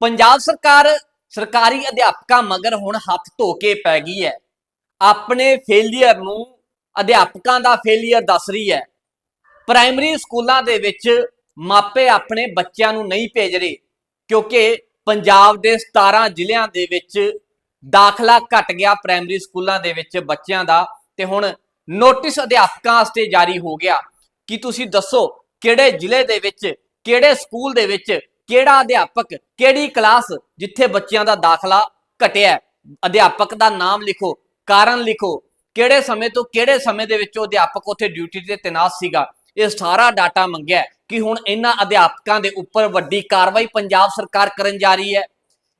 ਪੰਜਾਬ ਸਰਕਾਰ ਸਰਕਾਰੀ ਅਧਿਆਪਕਾਂ ਮਗਰ ਹੁਣ ਹੱਥ ਧੋ ਕੇ ਪੈ ਗਈ ਹੈ। ਆਪਣੇ ਫੇਲਿਅਰ ਨੂੰ ਅਧਿਆਪਕਾਂ ਦਾ ਫੇਲਿਅਰ ਦੱਸ ਰਹੀ ਹੈ। ਪ੍ਰਾਇਮਰੀ ਸਕੂਲਾਂ ਦੇ ਵਿੱਚ ਮਾਪੇ ਆਪਣੇ ਬੱਚਿਆਂ ਨੂੰ ਨਹੀਂ ਭੇਜ ਰਹੇ ਕਿਉਂਕਿ ਪੰਜਾਬ ਦੇ 17 ਜ਼ਿਲ੍ਹਿਆਂ ਦੇ ਵਿੱਚ ਦਾਖਲਾ ਘਟ ਗਿਆ ਪ੍ਰਾਇਮਰੀ ਸਕੂਲਾਂ ਦੇ ਵਿੱਚ ਬੱਚਿਆਂ ਦਾ ਤੇ ਹੁਣ ਨੋਟਿਸ ਅਧਿਆਪਕਾਂ ਵਾਸਤੇ ਜਾਰੀ ਹੋ ਗਿਆ। ਕਿ ਤੁਸੀਂ ਦੱਸੋ ਕਿਹੜੇ ਜ਼ਿਲ੍ਹੇ ਦੇ ਵਿੱਚ, ਕਿਹੜੇ ਸਕੂਲ ਦੇ ਵਿੱਚ ਕਿਹੜਾ ਅਧਿਆਪਕ ਕਿਹੜੀ ਕਲਾਸ ਜਿੱਥੇ ਬੱਚਿਆਂ ਦਾ ਦਾਖਲਾ ਘਟਿਆ ਅਧਿਆਪਕ ਦਾ ਨਾਮ ਲਿਖੋ, ਕਾਰਨ ਲਿਖੋ, ਕਿਹੜੇ ਸਮੇਂ ਤੋਂ ਕਿਹੜੇ ਸਮੇਂ ਦੇ ਵਿੱਚ ਉਹ ਅਧਿਆਪਕ ਉੱਥੇ ਡਿਊਟੀ ਤੇ ਤੈਨਾਤ ਸੀਗਾ? ਇਹ ਸਾਰਾ ਡਾਟਾ ਮੰਗਿਆ ਕਿ ਹੁਣ ਇਹਨਾਂ ਅਧਿਆਪਕਾਂ ਦੇ ਉੱਪਰ ਵੱਡੀ ਕਾਰਵਾਈ ਪੰਜਾਬ ਸਰਕਾਰ ਕਰਨ ਜਾ ਰਹੀ ਹੈ।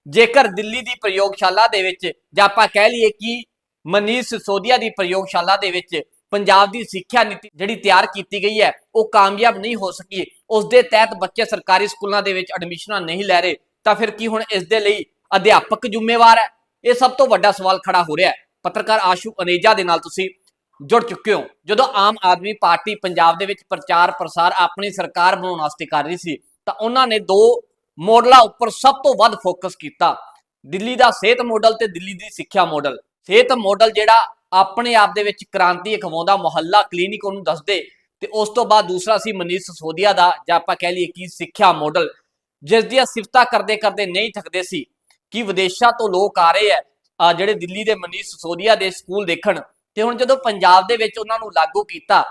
ਜੇਕਰ ਦਿੱਲੀ ਦੀ ਪ੍ਰਯੋਗਸ਼ਾਲਾ ਦੇ ਵਿੱਚ ਜਾਂ ਆਪਾਂ ਕਹਿ ਲਈਏ ਕਿ ਮਨੀਸ਼ ਸਿਸੋਦੀਆ ਦੀ ਪ੍ਰਯੋਗਸ਼ਾਲਾ ਦੇ ਵਿੱਚ ਪੰਜਾਬ ਦੀ ਸਿੱਖਿਆ ਨੀਤੀ ਜਿਹੜੀ ਤਿਆਰ ਕੀਤੀ ਗਈ ਹੈ, ਉਹ ਕਾਮਯਾਬ ਨਹੀਂ ਹੋ ਸਕੀ। ਉਸ ਦੇ ਤਹਿਤ ਬੱਚੇ ਸਰਕਾਰੀ ਸਕੂਲਾਂ ਦੇ ਵਿੱਚ ਐਡਮਿਸ਼ਨਾਂ ਨਹੀਂ ਲੈ ਰਹੇ। ਤਾਂ ਫਿਰ ਕੀ ਹੁਣ ਇਸ ਦੇ ਲਈ ਅਧਿਆਪਕ ਜ਼ਿੰਮੇਵਾਰ ਹੈ? ਇਹ ਸਭ ਤੋਂ ਵੱਡਾ ਸਵਾਲ ਖੜਾ ਹੋ ਰਿਹਾ ਹੈ। ਪੱਤਰਕਾਰ ਆਸ਼ੂ ਅਨੇਜਾ ਦੇ ਨਾਲ ਤੁਸੀਂ ਜੁੜ ਚੁੱਕੇ ਹੋ। ਜਦੋਂ ਆਮ ਆਦਮੀ ਪਾਰਟੀ ਪੰਜਾਬ ਦੇ ਵਿੱਚ ਪ੍ਰਚਾਰ ਪ੍ਰਸਾਰ ਆਪਣੀ ਸਰਕਾਰ ਬਣਾਉਣ ਵਾਸਤੇ ਕਰ ਰਹੀ ਸੀ, ਤਾਂ ਉਹਨਾਂ ਨੇ ਦੋ ਮੋਡਲਾਂ ਉੱਪਰ ਸਭ ਤੋਂ ਵੱਧ ਫੋਕਸ ਕੀਤਾ। ਦਿੱਲੀ ਦਾ ਸਿਹਤ ਮਾਡਲ ਤੇ ਦਿੱਲੀ ਦੀ ਸਿੱਖਿਆ ਮਾਡਲ ਸਿਹਤ ਮਾਡਲ ਜਿਹੜਾ ਆਪਣੇ ਆਪ ਦੇ ਵਿੱਚ ਕ੍ਰਾਂਤੀ ਅਖਵਾਉਂਦਾ ਮੁਹੱਲਾ ਕਲੀਨਿਕ ਉਹਨੂੰ ਦੱਸਦੇ ਤੇ ਉਸ ਤੋਂ ਬਾਅਦ ਦੂਸਰਾ ਸੀ ਮਨੀਸ਼ ਸਸੋਦੀਆ ਦਾ ਜਾਂ ਆਪਾਂ ਕਹਿ ਲਈਏ ਕਿ ਸਿੱਖਿਆ ਮਾਡਲ ਜਿਸ ਦੀਆਂ ਸਿਫਤਾਂ ਕਰਦੇ ਕਰਦੇ ਨਹੀਂ ਥੱਕਦੇ ਸੀ ਕਿ ਵਿਦੇਸ਼ਾਂ ਤੋਂ ਲੋਕ ਆ ਰਹੇ ਆ ਜਿਹੜੇ ਦਿੱਲੀ ਦੇ ਮਨੀਸ਼ ਸਸੋਦੀਆ ਦੇ ਸਕੂਲ ਦੇਖਣ ਤੇ ਹੁਣ ਜਦੋਂ ਪੰਜਾਬ ਦੇ ਵਿੱਚ ਉਹਨਾਂ ਨੂੰ ਲਾਗੂ ਕੀਤਾ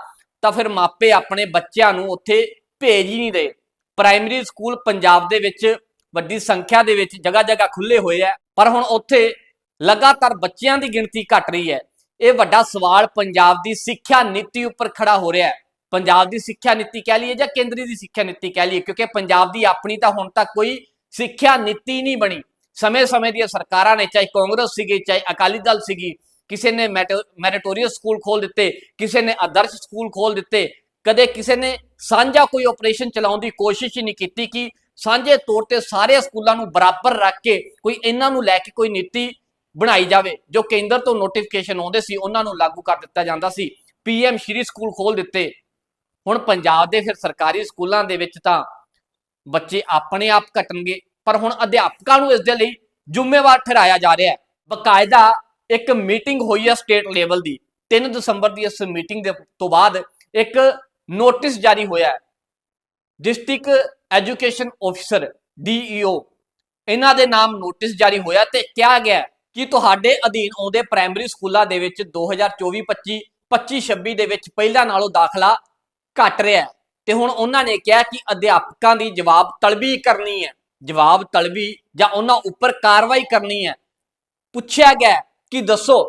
ਤਾਂ ਫਿਰ ਮਾਪੇ ਆਪਣੇ ਬੱਚਿਆਂ ਨੂੰ ਉੱਥੇ ਭੇਜ ਹੀ ਨਹੀਂ ਰਹੇ। ਪ੍ਰਾਇਮਰੀ ਸਕੂਲ ਪੰਜਾਬ ਦੇ ਵਿੱਚ ਵੱਡੀ ਸੰਖਿਆ ਦੇ ਵਿੱਚ ਜਗ੍ਹਾ ਜਗ੍ਹਾ ਖੁੱਲੇ ਹੋਏ ਆ, ਪਰ ਹੁਣ ਉੱਥੇ ਲਗਾਤਾਰ ਬੱਚਿਆਂ ਦੀ ਗਿਣਤੀ ਘਟ ਰਹੀ ਹੈ। ਇਹ ਵੱਡਾ ਸਵਾਲ ਪੰਜਾਬ ਦੀ ਸਿੱਖਿਆ ਨੀਤੀ ਉੱਪਰ ਖੜਾ ਹੋ ਰਿਹਾ ਹੈ। ਪੰਜਾਬ ਦੀ ਸਿੱਖਿਆ ਨੀਤੀ ਕਹਿ ਲਈਏ ਜਾਂ ਕੇਂਦਰੀ ਦੀ ਸਿੱਖਿਆ ਨੀਤੀ ਕਹਿ ਲਈਏ, ਕਿਉਂਕਿ ਪੰਜਾਬ ਦੀ ਆਪਣੀ ਤਾਂ ਹੁਣ ਤੱਕ ਕੋਈ ਸਿੱਖਿਆ ਨੀਤੀ ਨਹੀਂ ਬਣੀ। ਸਮੇਂ-ਸਮੇਂ ਦੀਆਂ ਸਰਕਾਰਾਂ ਨੇ, ਚਾਹੇ ਕਾਂਗਰਸ ਸੀਗੀ, ਚਾਹੇ ਅਕਾਲੀ ਦਲ ਸੀਗੀ, ਕਿਸੇ ਨੇ ਮੈਰਿਟੋਰੀਅਸ ਸਕੂਲ ਖੋਲ ਦਿੱਤੇ, ਕਿਸੇ ਨੇ ਆਦਰਸ਼ ਸਕੂਲ ਖੋਲ ਦਿੱਤੇ, ਕਦੇ ਕਿਸੇ ਨੇ ਸਾਂਝਾ ਕੋਈ ਆਪਰੇਸ਼ਨ ਚਲਾਉਣ ਦੀ ਕੋਸ਼ਿਸ਼ ਹੀ ਨਹੀਂ ਕੀਤੀ ਕਿ ਸਾਂਝੇ ਤੌਰ ਤੇ ਸਾਰੇ ਸਕੂਲਾਂ ਨੂੰ ਬਰਾਬਰ ਰੱਖ ਕੇ ਕੋਈ ਇਹਨਾਂ ਨੂੰ ਲੈ ਕੇ ਕੋਈ ਨੀਤੀ ਬਣਾਈ ਜਾਵੇ। ਜੋ ਕੇਂਦਰ ਤੋਂ ਨੋਟੀਫਿਕੇਸ਼ਨ ਆਉਂਦੇ ਸੀ, ਉਹਨਾਂ ਨੂੰ ਲਾਗੂ ਕਰ ਦਿੱਤਾ ਜਾਂਦਾ ਸੀ। ਪੀਐਮ ਸ਼੍ਰੀ ਸਕੂਲ ਖੋਲ ਦਿੱਤੇ। ਹੁਣ ਪੰਜਾਬ ਦੇ ਫਿਰ ਸਰਕਾਰੀ ਸਕੂਲਾਂ ਦੇ ਵਿੱਚ ਤਾਂ ਬੱਚੇ ਆਪਣੇ ਆਪ ਘਟਣਗੇ। ਪਰ ਹੁਣ ਅਧਿਆਪਕਾਂ ਨੂੰ ਇਸ ਦੇ ਲਈ ਜ਼ਿੰਮੇਵਾਰ ਠਹਿਰਾਇਆ ਜਾ ਰਿਹਾ ਹੈ। ਬਕਾਇਦਾ ਇੱਕ ਮੀਟਿੰਗ ਹੋਈ ਹੈ ਸਟੇਟ ਲੈਵਲ ਦੀ। 3 ਦਸੰਬਰ ਦੀ ਇਸ ਮੀਟਿੰਗ ਦੇ ਤੋਂ ਬਾਅਦ ਇੱਕ ਨੋਟਿਸ ਜਾਰੀ ਹੋਇਆ ਹੈ। ਡਿਸਟ੍ਰਿਕਟ ਐਜੂਕੇਸ਼ਨ ਆਫੀਸਰ ਡੀਈਓ ਇਹਨਾਂ ਦੇ ਨਾਮ ਨੋਟਿਸ ਜਾਰੀ ਹੋਇਆ ਤੇ ਕਿਹਾ ਗਿਆ ਕਿ ਤੁਹਾਡੇ ਅਧੀਨ ਆਉਂਦੇ ਪ੍ਰਾਇਮਰੀ ਸਕੂਲਾਂ ਦੇ ਵਿੱਚ 2024-25 25-26 ਦੇ ਵਿੱਚ ਪਹਿਲਾਂ ਨਾਲੋਂ ਦਾਖਲਾ ਘਟ ਰਿਹਾ ਤੇ ਹੁਣ ਉਹਨਾਂ ਨੇ ਕਿਹਾ ਕਿ ਅਧਿਆਪਕਾਂ ਦੀ ਜਵਾਬ ਤਲਬੀ ਕਰਨੀ ਹੈ। ਜਵਾਬ ਤਲਬੀ ਜਾਂ ਉਹਨਾਂ ਉੱਪਰ ਕਾਰਵਾਈ ਕਰਨੀ ਹੈ। ਪੁੱਛਿਆ ਗਿਆ ਕਿ ਦੱਸੋ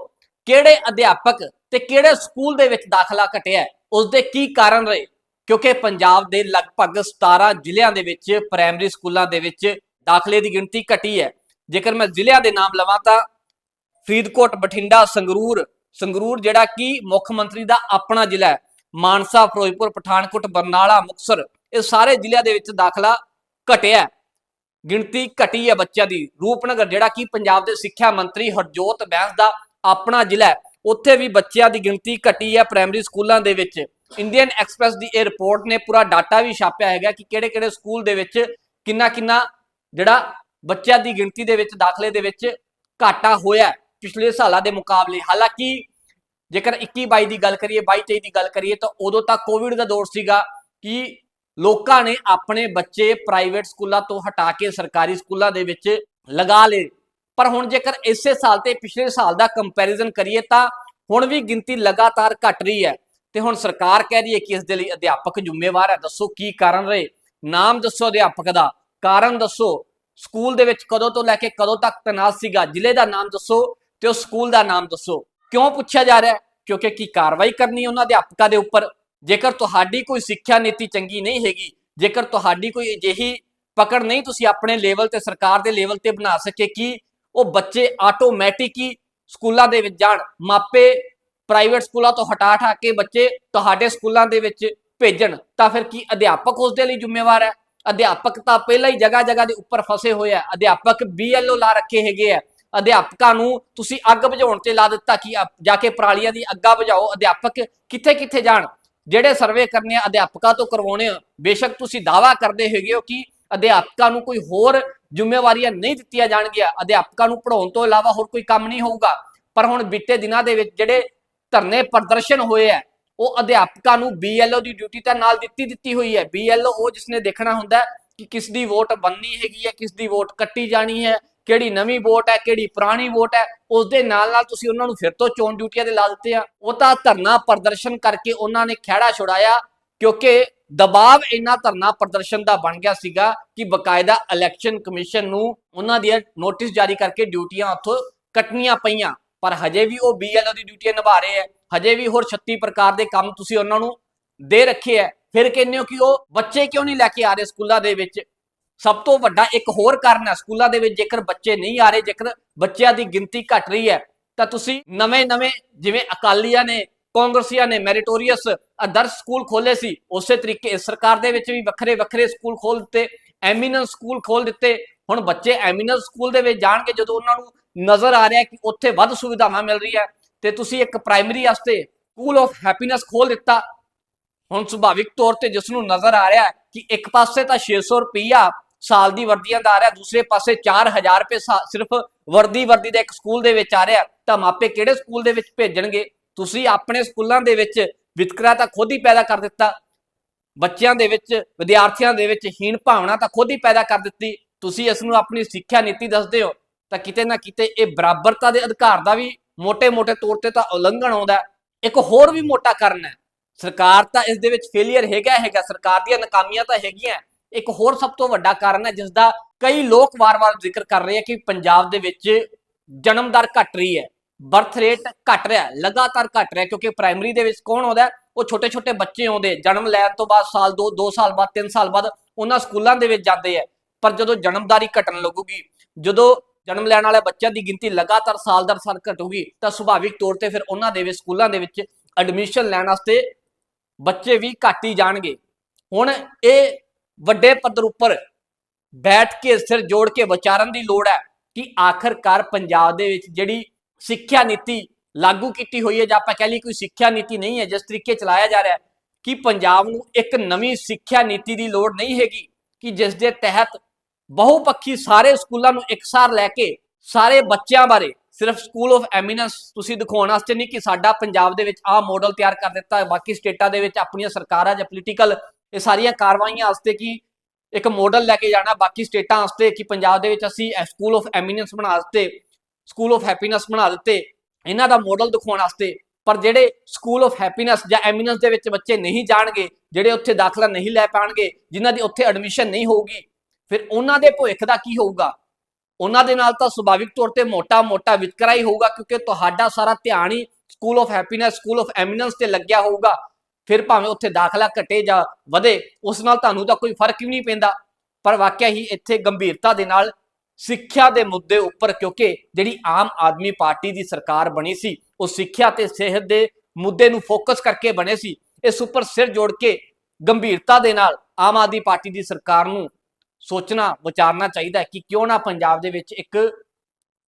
ਕਿਹੜੇ ਅਧਿਆਪਕ ਤੇ ਕਿਹੜੇ ਸਕੂਲ ਦੇ ਵਿੱਚ ਦਾਖਲਾ ਘਟਿਆ ਹੈ? ਉਸ ਦੇ ਕੀ ਕਾਰਨ ਰਹੇ? ਕਿਉਂਕਿ ਪੰਜਾਬ ਦੇ ਲਗਭਗ 17 ਜ਼ਿਲ੍ਹਿਆਂ ਦੇ ਵਿੱਚ ਪ੍ਰਾਇਮਰੀ ਸਕੂਲਾਂ ਦੇ ਵਿੱਚ ਦਾਖਲੇ ਦੀ ਗਿਣਤੀ ਘਟੀ ਹੈ। ਜੇਕਰ ਮੈਂ ਜ਼ਿਲ੍ਹਿਆਂ ਦੇ ਨਾਮ ਲਵਾਂ ਤਾਂ ਫਰੀਦਕੋਟ, ਬਠਿੰਡਾ, ਸੰਗਰੂਰ ਸੰਗਰੂਰ ਜਿਹੜਾ ਕਿ ਮੁੱਖ ਮੰਤਰੀ ਦਾ ਆਪਣਾ ਜ਼ਿਲ੍ਹਾ ਹੈ, ਮਾਨਸਾ, ਫਿਰੋਜ਼ਪੁਰ, ਪਠਾਨਕੋਟ, ਬਰਨਾਲਾ ਮੁਕਸਰ ਇਹ ਸਾਰੇ ਜ਼ਿਲ੍ਹਿਆਂ ਦੇ ਵਿੱਚ ਦਾਖਲਾ ਘਟਿਆ ਗਿਣਤੀ ਘਟੀ ਹੈ ਬੱਚਿਆਂ ਦੀ। ਰੂਪਨਗਰ ਜਿਹੜਾ ਕਿ ਪੰਜਾਬ ਦੇ ਸਿੱਖਿਆ ਮੰਤਰੀ ਹਰਜੋਤ ਬੈਂਸ ਦਾ ਆਪਣਾ ਜ਼ਿਲ੍ਹਾ ਹੈ, ਉੱਥੇ ਵੀ ਬੱਚਿਆਂ ਦੀ ਗਿਣਤੀ ਘਟੀ ਹੈ ਪ੍ਰਾਇਮਰੀ ਸਕੂਲਾਂ ਦੇ ਵਿੱਚ। ਇੰਡੀਅਨ ਐਕਸਪ੍ਰੈਸ ਦੀ ਇਹ ਰਿਪੋਰਟ ਨੇ, ਪੂਰਾ ਡਾਟਾ ਵੀ ਛਾਪਿਆ ਹੈਗਾ ਕਿ ਕਿਹੜੇ-ਕਿਹੜੇ ਸਕੂਲ ਦੇ ਵਿੱਚ ਕਿੰਨਾ ਕਿੰਨਾ ਜਿਹੜਾ ਬੱਚਿਆਂ ਦੀ ਗਿਣਤੀ ਦੇ ਵਿੱਚ, ਦਾਖਲੇ ਦੇ ਵਿੱਚ ਘਾਟਾ ਹੋਇਆ ਪਿਛਲੇ ਸਾਲਾਂ ਦੇ ਮੁਕਾਬਲੇ। ਹਾਲਾਂਕਿ ਜੇਕਰ 21 22 ਦੀ ਗੱਲ ਕਰੀਏ 22 23 ਦੀ ਗੱਲ ਕਰੀਏ, ਤਾਂ ਉਦੋਂ ਤਾਂ ਕੋਵਿਡ ਦਾ ਦੌਰ ਸੀਗਾ ਕਿ ਲੋਕਾਂ ਨੇ ਆਪਣੇ ਬੱਚੇ ਪ੍ਰਾਈਵੇਟ ਸਕੂਲਾਂ ਤੋਂ ਹਟਾ ਕੇ ਸਰਕਾਰੀ ਸਕੂਲਾਂ ਦੇ ਵਿੱਚ ਲਗਾ ਲਏ। ਪਰ ਹੁਣ ਜੇਕਰ ਇਸੇ ਸਾਲ ਤੇ ਪਿਛਲੇ ਸਾਲ ਦਾ ਕੰਪੈਰੀਜ਼ਨ ਕਰੀਏ ਤਾਂ ਹੁਣ ਵੀ ਗਿਣਤੀ ਲਗਾਤਾਰ ਘਟ ਰਹੀ ਹੈ। ਤੇ ਹੁਣ ਸਰਕਾਰ ਕਹਿ ਰਹੀ ਹੈ ਕਿ ਇਸ ਦੇ ਲਈ ਅਧਿਆਪਕ ਜ਼ਿੰਮੇਵਾਰ ਹੈ। ਦੱਸੋ ਕੀ ਕਾਰਨ ਰਹੇ? ਨਾਮ ਦੱਸੋ ਅਧਿਆਪਕ ਦਾ। ਕਾਰਨ ਦੱਸੋ। ਸਕੂਲ ਦੇ ਵਿੱਚ ਕਦੋਂ ਤੋਂ ਲੈ ਕੇ ਕਦੋਂ ਤੱਕ ਤੈਨਾਤ ਸੀਗਾ? ਜ਼ਿਲ੍ਹੇ ਦਾ ਨਾਮ ਦੱਸੋ ਤੇ ਉਸ ਸਕੂਲ ਦਾ ਨਾਮ ਦੱਸੋ। ਕਿਉਂ ਪੁੱਛਿਆ ਜਾ ਰਿਹਾ? ਕਿਉਂਕਿ ਕੀ ਕਾਰਵਾਈ ਕਰਨੀ ਉਹਨਾਂ ਅਧਿਆਪਕਾਂ ਦੇ ਉੱਪਰ? ਜੇਕਰ ਤੁਹਾਡੀ ਕੋਈ ਸਿੱਖਿਆ ਨੀਤੀ ਚੰਗੀ ਨਹੀਂ ਹੈਗੀ, ਜੇਕਰ ਤੁਹਾਡੀ ਕੋਈ ਅਜਿਹੀ ਪਕੜ ਨਹੀਂ ਤੁਸੀਂ ਆਪਣੇ ਲੈਵਲ ਤੇ, ਸਰਕਾਰ ਦੇ ਲੈਵਲ ਤੇ ਬਣਾ ਸਕੇ ਕਿ ਉਹ ਬੱਚੇ ਆਟੋਮੈਟਿਕ ਹੀ ਸਕੂਲਾਂ ਦੇ ਵਿੱਚ ਜਾਣ। ਮਾਪੇ ਪ੍ਰਾਈਵੇਟ ਸਕੂਲਾਂ ਤੋਂ ਹਟਾ ਹਟਾ ਕੇ ਬੱਚੇ ਤੁਹਾਡੇ ਸਕੂਲਾਂ ਦੇ ਵਿੱਚ ਭੇਜਣ। ਤਾਂ ਫਿਰ ਕੀ ਅਧਿਆਪਕ ਉਸ ਦੇ ਲਈ ਜ਼ਿੰਮੇਵਾਰ ਹੈ? ਅਧਿਆਪਕ ਤਾਂ ਪਹਿਲਾਂ ਹੀ ਜਗ੍ਹਾ ਜਗ੍ਹਾ ਦੇ ਉੱਪਰ ਫਸੇ ਹੋਏ ਆ। ਅਧਿਆਪਕ ਬੀਐਲਓ ਲਾ ਰੱਖੇ ਹੈਗੇ ਆ। ਅਧਿਆਪਕਾਂ ਨੂੰ ਤੁਸੀਂ ਅੱਗ ਬੁਝਾਉਣ ਤੇ ਲਾ ਦਿੱਤਾ ਕਿ ਜਾ ਕੇ ਪਰਾਲੀਆਂ ਦੀ ਅੱਗਾ ਬੁਝਾਓ। ਅਧਿਆਪਕ ਕਿੱਥੇ ਕਿੱਥੇ ਜਾਣ? ਜਿਹੜੇ ਸਰਵੇ ਕਰਨੇ ਆ, ਅਧਿਆਪਕਾਂ ਤੋਂ ਕਰਵਾਉਣੇ ਆ। ਬੇਸ਼ੱਕ ਤੁਸੀਂ ਦਾਵਾ ਕਰਦੇ ਹੈਗੇ ਹੋ ਕਿ ਅਧਿਆਪਕਾਂ ਨੂੰ ਕੋਈ ਹੋਰ ਜ਼ਿੰਮੇਵਾਰੀਆਂ ਨਹੀਂ ਦਿੱਤੀਆਂ ਜਾਣਗੀਆਂ। ਅਧਿਆਪਕਾਂ ਨੂੰ ਪੜਾਉਣ ਤੋਂ ਇਲਾਵਾ ਹੋਰ ਕੋਈ ਕੰਮ ਨਹੀਂ ਹੋਊਗਾ। ਪਰ ਹੁਣ ਬੀਤੇ ਦਿਨਾਂ ਦੇ ਵਿੱਚ ਜਿਹੜੇ ਧਰਨੇ ਪ੍ਰਦਰਸ਼ਨ ਹੋਏ ਆ ਉਹ ਅਧਿਆਪਕਾਂ ਨੂੰ ਬੀਐਲਓ ਦੀ ਡਿਊਟੀ ਤਾਂ ਨਾਲ ਦਿੱਤੀ ਦਿੱਤੀ ਹੋਈ ਹੈ। ਬੀਐਲਓ ਉਹ ਜਿਸਨੇ ਦੇਖਣਾ ਹੁੰਦਾ ਕਿ ਕਿਸ ਦੀ ਵੋਟ ਬੰਨੀ ਹੈਗੀ ਹੈ ਕਿਸ ਦੀ ਵੋਟ ਕੱਟੀ ਜਾਣੀ ਹੈ, ਕਿਹੜੀ ਨਵੀਂ ਵੋਟ ਹੈ, ਕਿਹੜੀ ਪੁਰਾਣੀ ਵੋਟ ਹੈ ਉਸ ਦੇ ਨਾਲ ਨਾਲ ਤੁਸੀਂ ਉਹਨਾਂ ਨੂੰ ਫਿਰ ਤੋਂ ਚੋਣ ਡਿਊਟੀਆਂ ਤੇ ਲਾ ਦਿੱਤੇ ਆ। ਉਹ ਤਾਂ ਧਰਨਾ ਪ੍ਰਦਰਸ਼ਨ ਕਰਕੇ ਉਹਨਾਂ ਨੇ ਖਹਿੜਾ ਛੁਡਾਇਆ, ਕਿਉਂਕਿ ਦਬਾਅ ਇੰਨਾ ਧਰਨਾ ਪ੍ਰਦਰਸ਼ਨ ਦਾ ਬਣ ਗਿਆ ਸੀਗਾ ਕਿ ਬਕਾਇਦਾ ਇਲੈਕਸ਼ਨ ਕਮਿਸ਼ਨ ਨੂੰ ਉਹਨਾਂ ਦੀਆਂ ਨੋਟਿਸ ਜਾਰੀ ਕਰਕੇ ਡਿਊਟੀਆਂ ਉੱਥੋਂ ਕੱਟਣੀਆਂ ਪਈਆਂ। ਪਰ ਹਜੇ ਵੀ ਉਹ ਬੀਐਲਓ ਦੀ ਡਿਊਟੀ ਨਿਭਾ ਰਹੇ ਹੈ। ਹਜੇ ਵੀ ਹੋਰ 36 ਪ੍ਰਕਾਰ ਦੇ ਕੰਮ ਤੁਸੀਂ ਉਹਨਾਂ ਨੂੰ ਦੇ ਰੱਖੇ ਹੈ। ਫਿਰ ਕਹਿੰਦੇ ਹੋ ਕਿ ਉਹ ਬੱਚੇ ਕਿਉਂ ਨਹੀਂ ਲੈ ਕੇ ਆ ਰਹੇ ਸਕੂਲਾਂ ਦੇ ਵਿੱਚ? ਸਭ ਤੋਂ ਵੱਡਾ ਇੱਕ ਹੋਰ ਕਾਰਨ ਹੈ, ਸਕੂਲਾਂ ਦੇ ਵਿੱਚ ਜੇਕਰ ਬੱਚੇ ਨਹੀਂ ਆ ਰਹੇ, ਜੇਕਰ ਬੱਚਿਆਂ ਦੀ ਗਿਣਤੀ ਘਟ ਰਹੀ ਹੈ, ਤਾਂ ਤੁਸੀਂ ਨਵੇਂ-ਨਵੇਂ ਜਿਵੇਂ ਅਕਾਲੀਆਂ ਨੇ, ਕਾਂਗਰਸੀਆਂ ਨੇ, ਮੈਰੀਟੋਰੀਅਸ ਆਦਰਸ਼ ਸਕੂਲ ਖੋਲੇ ਸੀ, ਉਸੇ ਤਰੀਕੇ ਇਸ ਸਰਕਾਰ ਦੇ ਵਿੱਚ ਵੀ ਵੱਖਰੇ ਵੱਖਰੇ ਸਕੂਲ ਖੋਲ ਦਿੱਤੇ ਐਮੀਨੈਂਸ ਸਕੂਲ ਖੋਲ ਦਿੱਤੇ। ਹੁਣ ਬੱਚੇ ਐਮੀਨੈਂਸ ਸਕੂਲ ਦੇ ਵਿੱਚ ਜਾਣਗੇ ਜਦੋਂ ਉਹਨਾਂ ਨੂੰ ਨਜ਼ਰ ਆ ਰਿਹਾ ਕਿ ਉੱਥੇ ਵੱਧ ਸੁਵਿਧਾਵਾਂ ਮਿਲ ਰਹੀ ਹੈ ਤੇ ਤੁਸੀਂ ਇੱਕ ਪ੍ਰਾਇਮਰੀ ਵਾਸਤੇ ਸਕੂਲ ਆਫ ਹੈਪੀਨੈਸ ਖੋਲ ਦਿੱਤਾ। ਹੁਣ ਸੁਭਾਵਿਕ ਤੌਰ ਤੇ ਜਿਸ ਨੂੰ ਨਜ਼ਰ ਆ ਰਿਹਾ ਕਿ ਇੱਕ ਪਾਸੇ ਤਾਂ 600 ਰੁਪਈਆ ਸਾਲ ਦੀ ਵਰਦੀਆਂ ਦਾ ਆ ਰਿਹਾ, ਦੂਸਰੇ ਪਾਸੇ 4000 ਰੁਪਏ ਸਾ- ਸਿਰਫ ਵਰਦੀ ਵਰਦੀ ਦੇ ਇੱਕ ਸਕੂਲ ਦੇ ਵਿੱਚ ਆ ਰਿਹਾ। ਤਾਂ ਮਾਪੇ ਕਿਹੜੇ ਸਕੂਲ ਦੇ ਵਿੱਚ ਭੇਜਣਗੇ? ਤੁਸੀਂ ਆਪਣੇ ਸਕੂਲਾਂ ਦੇ ਵਿੱਚ ਵਿਤਕਰਾ ਤਾਂ ਖੁਦ ਹੀ ਪੈਦਾ ਕਰ ਦਿੱਤਾ। ਬੱਚਿਆਂ ਦੇ ਵਿੱਚ, ਵਿਦਿਆਰਥੀਆਂ ਦੇ ਵਿੱਚ ਹੀਣ ਭਾਵਨਾ ਤਾਂ ਖੁਦ ਹੀ ਪੈਦਾ ਕਰ ਦਿੱਤੀ। ਤੁਸੀਂ ਇਸ ਨੂੰ ਆਪਣੀ ਸਿੱਖਿਆ ਨੀਤੀ ਦੱਸਦੇ ਹੋ। ਤਾਂ ਕਿਤੇ ਨਾ ਕਿਤੇ ਇਹ ਬਰਾਬਰਤਾ ਦੇ ਅਧਿਕਾਰ ਦਾ ਵੀ ਮੋٹے-ਮੋٹے ਤੌਰ ਤੇ ਤਾਂ ਉਲੰਘਣ ਆਉਂਦਾ ਇੱਕ ਹੋਰ ਵੀ ਮੋਟਾ ਕਰਨ ਹੈ। ਸਰਕਾਰ ਤਾਂ ਇਸ ਦੇ ਵਿੱਚ ਫੇਲੀਅਰ ਹੈਗਾ ਹੈਗਾ। ਸਰਕਾਰ ਦੀਆਂ ਨਾਕਾਮੀਆਂ ਤਾਂ ਹੈਗੀਆਂ। ਇੱਕ ਹੋਰ ਸਭ ਤੋਂ ਵੱਡਾ ਕਾਰਨ ਹੈ ਜਿਸ ਦਾ ਕਈ ਲੋਕ ਵਾਰ-ਵਾਰ ਜ਼ਿਕਰ ਕਰ ਰਹੇ ਆ ਕਿ ਪੰਜਾਬ ਦੇ ਵਿੱਚ ਜਨਮ ਦਰ ਘਟ ਰਹੀ ਹੈ, ਬਰਥ ਰੇਟ ਘਟ ਰਿਹਾ, ਲਗਾਤਾਰ ਘਟ ਰਿਹਾ, ਕਿਉਂਕਿ ਪ੍ਰਾਇਮਰੀ ਦੇ ਵਿੱਚ ਕੌਣ ਆਉਂਦਾ ਉਹ ਛੋਟੇ-ਛੋਟੇ ਬੱਚੇ ਆਉਂਦੇ ਜਨਮ ਲੈਣ ਤੋਂ ਬਾਅਦ ਸਾਲ 2 2 ਸਾਲ ਬਾਅਦ 3 ਸਾਲ ਬਾਅਦ ਉਹਨਾਂ ਸਕੂਲਾਂ ਦੇ ਵਿੱਚ ਜਾਂਦੇ ਆ। ਪਰ ਜਦੋਂ ਜਨਮਦਾਰੀ ਘਟਣ ਲੱਗੂਗੀ, ਜਦੋਂ ਜਨਮ ਲੈਣ ਵਾਲੇ ਬੱਚਿਆਂ ਦੀ ਗਿਣਤੀ ਲਗਾਤਾਰ ਸਾਲ ਦਰ ਸਾਲ ਘਟੂਗੀ ਤਾਂ ਸੁਭਾਵਿਕ ਤੌਰ ਤੇ ਫਿਰ ਉਹਨਾਂ ਦੇ ਵਿੱਚ ਸਕੂਲਾਂ ਦੇ ਵਿੱਚ ਐਡਮਿਸ਼ਨ ਲੈਣ ਵਾਸਤੇ ਬੱਚੇ ਵੀ ਘੱਟ ਹੀ ਜਾਣਗੇ। ਹੁਣ ਇਹ ਵੱਡੇ ਪੱਧਰ ਉੱਪਰ ਬੈਠ ਕੇ ਸਿਰ ਜੋੜ ਕੇ ਵਿਚਾਰਨ ਦੀ ਲੋੜ ਹੈ ਕਿ ਆਖਰਕਾਰ ਪੰਜਾਬ ਦੇ ਵਿੱਚ ਜਿਹੜੀ ਸਿੱਖਿਆ ਨੀਤੀ ਲਾਗੂ ਕੀਤੀ ਹੋਈ ਹੈ ਜਾਂ ਆਪਾਂ ਕਹਿ ਲਈ ਕੋਈ ਸਿੱਖਿਆ ਨੀਤੀ ਨਹੀਂ ਹੈ, ਜਿਸ ਤਰੀਕੇ ਚਲਾਇਆ ਜਾ ਰਿਹਾ ਹੈ ਕਿ ਪੰਜਾਬ ਨੂੰ ਇੱਕ ਨਵੀਂ ਸਿੱਖਿਆ ਨੀਤੀ ਦੀ ਲੋੜ ਨਹੀਂ ਹੈਗੀ ਕਿ ਜਿਸ ਦੇ ਤਹਿਤ ਬਹੁਪੱਖੀ ਸਾਰੇ ਸਕੂਲਾਂ ਨੂੰ ਇਕਸਾਰ ਲੈ ਕੇ ਸਾਰੇ ਬੱਚਿਆਂ ਬਾਰੇ ਸਿਰਫ ਸਕੂਲ ਆਫ ਐਮੀਨੈਂਸ ਤੁਸੀਂ ਦਿਖਾਉਣ ਵਾਸਤੇ ਨਹੀਂ ਕਿ ਸਾਡਾ ਪੰਜਾਬ ਦੇ ਵਿੱਚ ਆਹ ਮਾਡਲ ਤਿਆਰ ਕਰ ਦਿੱਤਾ ਬਾਕੀ ਸਟੇਟਾਂ ਦੇ ਵਿੱਚ ਆਪਣੀਆਂ ਸਰਕਾਰਾਂ ਜਾਂ ਪੋਲੀਟੀਕਲ ਇਹ ਸਾਰੀਆਂ ਕਾਰਵਾਈਆਂ ਵਾਸਤੇ ਕਿ ਇੱਕ ਮਾਡਲ ਲੈ ਕੇ ਜਾਣਾ, ਬਾਕੀ ਸਟੇਟਾਂ ਵਾਸਤੇ ਕਿ ਪੰਜਾਬ ਦੇ ਵਿੱਚ ਅਸੀਂ ਸਕੂਲ ਆਫ ਐਮੀਨੈਂਸ ਬਣਾ ਦਿੱਤੇ ਸਕੂਲ ਆਫ ਹੈਪੀਨੈਸ ਬਣਾ ਦਿੱਤੇ, ਇਹਨਾਂ ਦਾ ਮਾਡਲ ਦਿਖਾਉਣ ਵਾਸਤੇ, ਪਰ ਜਿਹੜੇ ਸਕੂਲ ਆਫ ਹੈਪੀਨੈਸ ਜਾਂ ਐਮੀਨੈਂਸ ਦੇ ਵਿੱਚ ਬੱਚੇ ਨਹੀਂ ਜਾਣਗੇ, ਜਿਹੜੇ ਉੱਥੇ ਦਾਖਲਾ ਨਹੀਂ ਲੈ ਪਾਣਗੇ, ਜਿਨ੍ਹਾਂ ਦੀ ਉੱਥੇ ਐਡਮਿਸ਼ਨ ਨਹੀਂ ਹੋਊਗੀ ਫਿਰ ਉਹਨਾਂ ਦੇ ਭਵਿੱਖ ਦਾ ਕੀ ਹੋਊਗਾ? ਉਹਨਾਂ ਦੇ ਨਾਲ ਤਾਂ ਸੁਭਾਵਿਕ ਤੌਰ ਤੇ ਮੋਟਾ-ਮੋਟਾ ਵਿਤਕਰਾ ਹੀ ਹੋਊਗਾ, ਕਿਉਂਕਿ ਤੁਹਾਡਾ ਸਾਰਾ ਧਿਆਨ ਹੀ school of happiness school of eminence ਤੇ ਲੱਗਿਆ ਹੋਊਗਾ। ਫਿਰ ਭਾਵੇਂ ਉੱਥੇ ਦਾਖਲਾ ਘਟੇ ਜਾਂ ਵਧੇ, ਉਸ ਨਾਲ ਤੁਹਾਨੂੰ ਤਾਂ ਕੋਈ ਫ਼ਰਕ ਵੀ ਨਹੀਂ ਪੈਂਦਾ। ਪਰ ਵਾਕਿਆ ਹੀ ਇੱਥੇ ਗੰਭੀਰਤਾ ਦੇ ਨਾਲ ਸਿੱਖਿਆ ਦੇ ਮੁੱਦੇ ਉੱਪਰ, ਕਿਉਂਕਿ ਜਿਹੜੀ ਆਮ ਆਦਮੀ ਪਾਰਟੀ ਦੀ ਸਰਕਾਰ ਬਣੀ ਸੀ, ਉਹ ਸਿੱਖਿਆ ਤੇ ਸਿਹਤ ਦੇ ਮੁੱਦੇ ਨੂੰ ਫੋਕਸ ਕਰਕੇ ਬਣੇ ਸੀ। ਇਸ ਉੱਪਰ ਸਿਰ ਜੋੜ ਕੇ ਗੰਭੀਰਤਾ ਦੇ ਨਾਲ ਆਮ ਆਦਮੀ ਪਾਰਟੀ ਦੀ ਸਰਕਾਰ ਨੂੰ ਸੋਚਣਾ, ਵਿਚਾਰਨਾ ਚਾਹੀਦਾ ਹੈ ਕਿ ਕਿਉਂ ਨਾ ਪੰਜਾਬ ਦੇ ਵਿੱਚ ਇੱਕ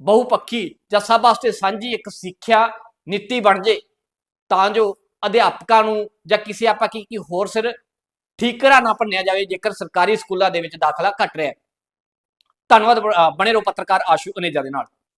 ਬਹੁਪੱਖੀ ਜਾਂ ਸਭ ਵਾਸਤੇ ਸਾਂਝੀ ਇੱਕ ਸਿੱਖਿਆ ਨੀਤੀ ਬਣ ਜੇ। ਤਾਂ ਜੋ ਅਧਿਆਪਕਾਂ ਨੂੰ ਜਾਂ ਕਿਸੇ ਆਪਾਂ ਕੀ ਕੀ ਹੋਰ ਸਿਰ ਠੀਕਰਾ ਨਾ ਭੰਨਿਆ ਜਾਵੇ, ਜੇਕਰ ਸਰਕਾਰੀ ਸਕੂਲਾਂ ਦੇ ਵਿੱਚ ਦਾਖਲਾ ਘਟ ਰਿਹਾ ਧੰਨਵਾਦ ਬਣੇ ਰਹੋ ਪੱਤਰਕਾਰ ਆਸ਼ੂ ਅਨੇਜਾ ਦੇ ਨਾਲ।